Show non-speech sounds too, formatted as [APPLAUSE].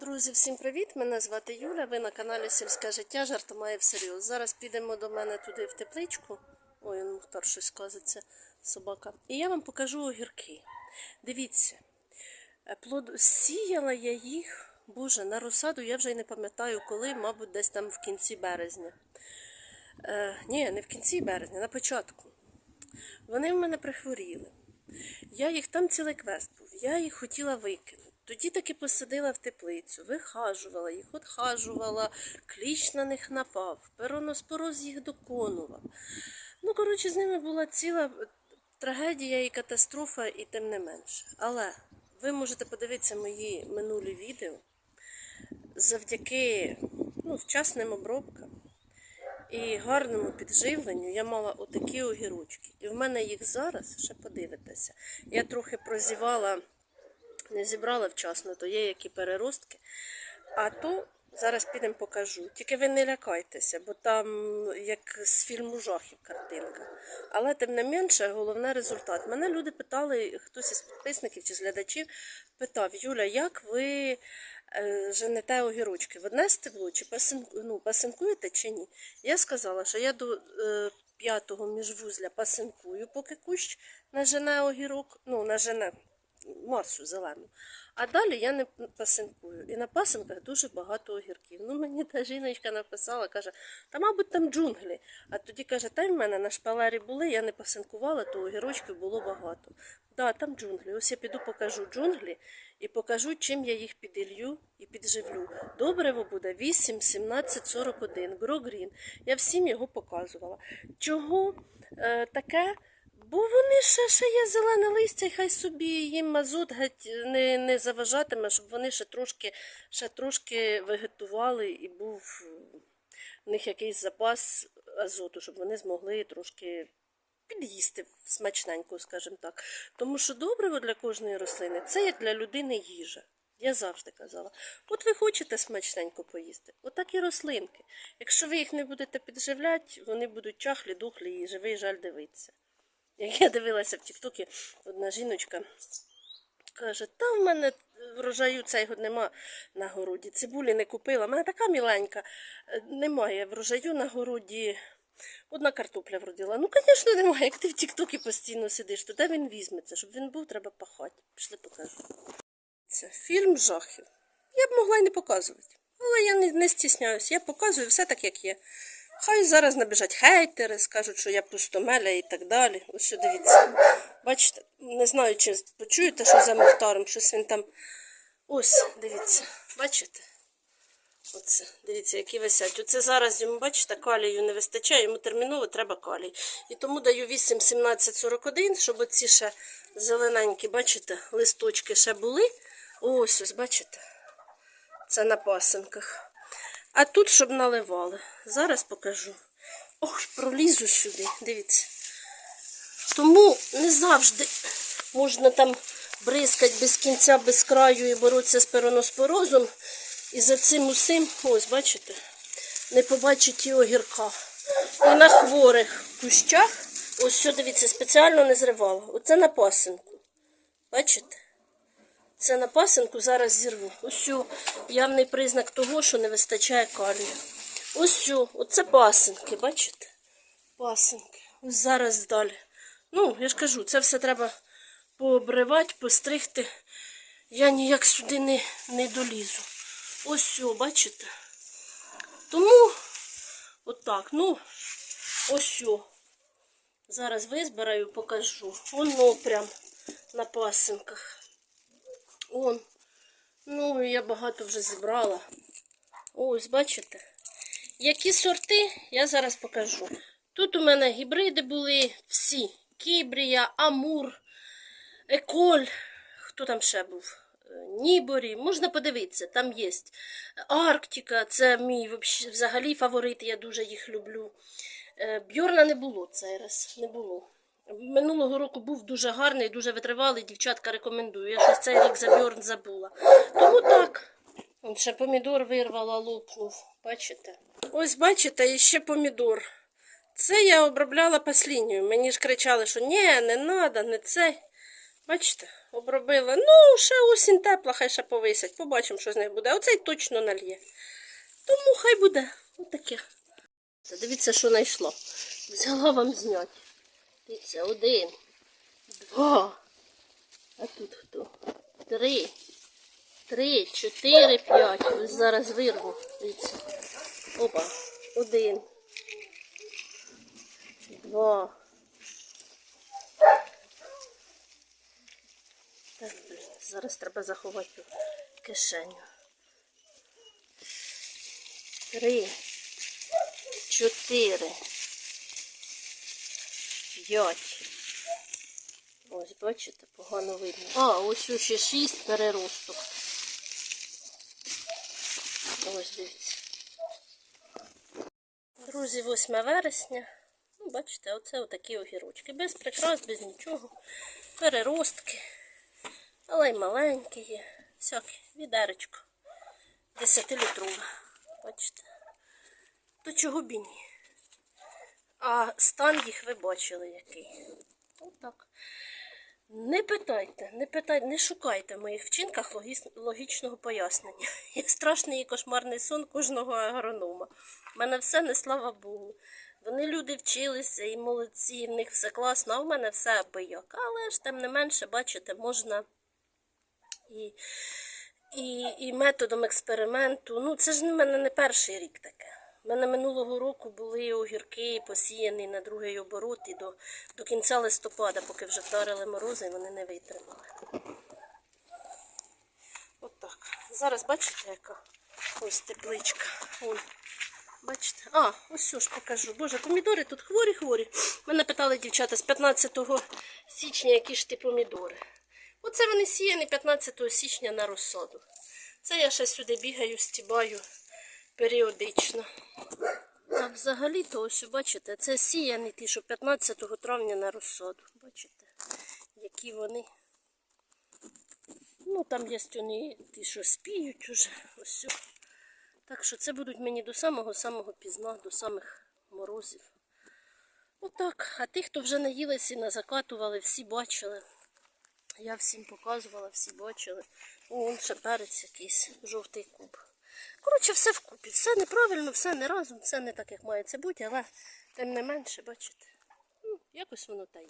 Друзі, всім привіт! Мене звати Юля. Ви на каналі Сільське життя жартомає всерйоз. Зараз підемо до мене туди в тепличку. Ой, он Мухтар щось казиться, собака. І я вам покажу огірки. Дивіться, е, плод... сіяла я їх, боже, на розсаду я вже й не пам'ятаю коли, мабуть, десь там в кінці березня. Е, ні, не в кінці березня, на початку. Вони в мене прихворіли. Я їх там цілий квест був. Я їх хотіла викинути. Тоді таки посадила в теплицю, вихажувала їх, отхажувала, кліщ на них напав, пероноспороз їх доконував. Ну, коротше, з ними була ціла трагедія і катастрофа, і тим не менше. Але ви можете подивитися мої минулі відео завдяки ну, вчасним обробкам і гарному підживленню я мала отакі огірочки. І в мене їх зараз ще подивитеся. Я трохи прозівала, не зібрала вчасно, то є які переростки. А то зараз підемо покажу. Тільки ви не лякайтеся, бо там як з фільму жахів картинка. Але тим не менше, головне результат. Мене люди питали, хтось із підписників чи з глядачів питав: Юля, як ви е, женете огірочки? В одне стебло чи ну, пасинкуєте чи ні? Я сказала, що я до е, п'ятого міжвузля пасинкую, поки кущ нажене огірок, ну, нажене масу зелену. А далі я не пасинкую. І на пасинках дуже багато огірків. Ну, мені та жіночка написала, каже, та, мабуть, там джунглі. А тоді каже, та в мене на шпалері були, я не пасинкувала, то огірочків було багато. Да, там джунглі. Ось я піду покажу джунглі і покажу, чим я їх піділью і підживлю. Добриво буде 8, 17, 41. Грогрін. Я всім його показувала. Чого е, таке? Бо вони ще, ще є зелене листя, і хай собі їм мазут не, не заважатиме, щоб вони ще трошки, ще трошки вегетували і був в них якийсь запас азоту, щоб вони змогли трошки під'їсти смачненько, скажімо так. Тому що добриво для кожної рослини це як для людини їжа. Я завжди казала, от ви хочете смачненько поїсти, отак і рослинки. Якщо ви їх не будете підживляти, вони будуть чахлі, духлі і живий жаль дивитися. Як я дивилася в Тіктокі, одна жіночка каже, та в мене врожаю цього нема на городі. Цибулі не купила. У мене така міленька. Е, Немає врожаю на городі. Одна картопля вродила. Ну, звісно, немає. Як ти в Тіктокі постійно сидиш, то де він візьметься? Щоб він був, треба пахати. Пішли покажу. Це фільм жахів. Я б могла й не показувати. Але я не, не стісняюсь. Я показую все так, як є. Хай зараз набіжать хейтери, скажуть, що я пустомеля і так далі. Ось дивіться. Бачите, не знаю, чи почуєте, що за Мухтаром, щось він там. Ось, дивіться, бачите? Оце, дивіться, які висять. Оце зараз йому, бачите, калію не вистачає, йому терміново треба калій. І тому даю 8, 17, 41, щоб оці ще зелененькі, бачите, листочки ще були. Ось, ось, бачите? Це на пасинках. А тут, щоб наливали. Зараз покажу. Ох, пролізу сюди, дивіться. Тому не завжди можна там бризкати без кінця, без краю і боротися з пероноспорозом. І за цим усім, ось, бачите, не побачить і огірка. І на хворих кущах, ось що, дивіться, спеціально не зривала. Оце на пасинку. Бачите? Це на пасинку зараз зірву. Ось явний признак того, що не вистачає калію. Ось оце пасинки, бачите? Пасинки. Ось зараз далі. Ну, я ж кажу, це все треба пообривати, постригти. Я ніяк сюди не, не долізу. Ось бачите? Тому отак, ну, ось. Зараз визбираю, покажу. Воно прям на пасинках. Он. Ну, я багато вже зібрала. Ось, бачите? Які сорти, я зараз покажу. Тут у мене гібриди були всі. Кібрія, Амур, Еколь. Хто там ще був? Е, Ніборі, можна подивитися, там є. Арктика, це мій взагалі фаворит, я дуже їх люблю. Е, Бьорна не було цей раз, не було. Минулого року був дуже гарний, дуже витривалий, дівчатка рекомендую. Я щось цей рік за Бьорн забула. Тому так. Вон ще помідор вирвала, лопнув. Бачите? Ось бачите, і ще помідор. Це я обробляла паслінію. Мені ж кричали, що ні, не треба, не це. Бачите, обробила. Ну, ще осінь тепла, хай ще повисять. Побачимо, що з них буде. Оцей точно нальє. Тому хай буде. Отаке. Дивіться, що знайшла. Взяла вам зняти. Дивіться, один, два. А тут хто? Три. Три, чотири, п'ять. Ось зараз вирву. Дивіться. Опа. Один. Два. Так, блін, зараз треба заховати кишеню. Три. Чотири. П'ять. Ось, бачите, погано видно. А, ось ще шість переросток. Ось дивіться. Друзі, 8 вересня. Ну, бачите, оце отакі огірочки. Без прикрас, без нічого. Переростки. Але й маленькі є. Всякі, відеречко. 10-літрове. Бачите. То чого б і ні. А стан їх ви бачили який. Отак. Не питайте, не питайте, не шукайте в моїх вчинках логічного пояснення. [LAUGHS] Є страшний і кошмарний сон кожного агронома. У мене все не слава Богу. Вони люди вчилися і молодці, в них все класно, а в мене все абияк. Але ж тим не менше, бачите, можна і, і, і методом експерименту. Ну, це ж в мене не перший рік таке. У мене минулого року були огірки посіяні на другий оборот і до, до кінця листопада, поки вже вдарили морози, вони не витримали. Отак. Зараз бачите, яка ось тепличка. Вон. Бачите? А, ось що ж покажу. Боже, помідори тут хворі-хворі. Мене питали дівчата з 15 січня, які ж ти помідори. Оце вони сіяні 15 січня на розсаду. Це я ще сюди бігаю, стібаю періодично. А взагалі-то ось бачите, це сіяні ті, що 15 травня на розсаду. Бачите, які вони. Ну, там є вони ті, що спіють уже. Ось. Так що це будуть мені до самого-самого пізна, до самих морозів. Отак. А ті, хто вже наїлися і назакатували, всі бачили. Я всім показувала, всі бачили. О, ще перець якийсь, жовтий куб. Коротше, все вкупі. Все неправильно, все не разом, все не так, як має це бути, але тим не менше, бачите. Ну, якось воно та є.